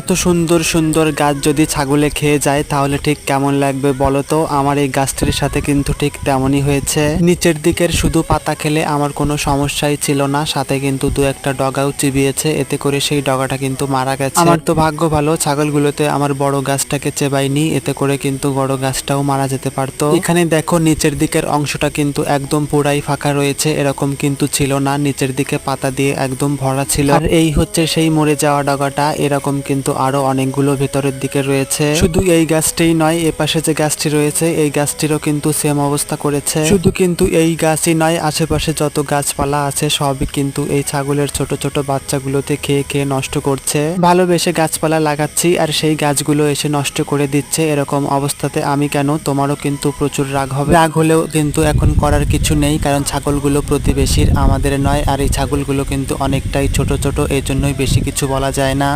এত সুন্দর সুন্দর গাছ যদি ছাগলে খেয়ে যায়, তাহলে ঠিক কেমন লাগবে বলো তো? আমার এই গাছটির সাথে কিন্তু ঠিক তেমনই হয়েছে। নিচের দিকের শুধু পাতা খেলে আমার কোনো সমস্যাই ছিল না, সাথে কিন্তু দু একটা ডগাও চিবিয়েছে, এতে করে সেই ডগাটা কিন্তু মারা গেছে। আমার তো ভাগ্য ভালো, ছাগলগুলোতে আমার বড় গাছটাকে চেবাইনি, এতে করে কিন্তু বড় গাছটাও মারা যেতে পারতো। এখানে দেখো নিচের দিকের অংশটা কিন্তু একদম পুরাই ফাঁকা রয়েছে, এরকম কিন্তু ছিল না, নিচের দিকে পাতা দিয়ে একদম ভরা ছিল। আর এই হচ্ছে সেই মরে যাওয়া ডগাটা, এরকম কিন্তু আরও অনেকগুলো ভেতরের দিকে রয়েছে। শুধু এই গাছটিই নয় এ পাশে যে গাছটি রয়েছে, এই গাছটিরও কিন্তু সেম অবস্থা করেছে। শুধু কিন্তু এই গাছই নয়, আশেপাশে যত গাছপালা আছে, সবই কিন্তু এই ছাগলের ছোট ছোট বাচ্চাগুলোতে খেয়ে খেয়ে নষ্ট করছে। ভালোবেসে গাছপালা লাগাচ্ছি, আর সেই গাছগুলো এসে নষ্ট করে দিচ্ছে। এরকম অবস্থাতে আমি কেন? তোমারও কিন্তু প্রচুর রাগ হবে। রাগ হলেও কিন্তু এখন করার কিছু নেই, কারণ ছাগলগুলো প্রতিবেশীর আমাদের নয়, আর এই ছাগলগুলো কিন্তু অনেকটাই ছোট ছোট এই জন্যই বেশি কিছু বলা যায় না।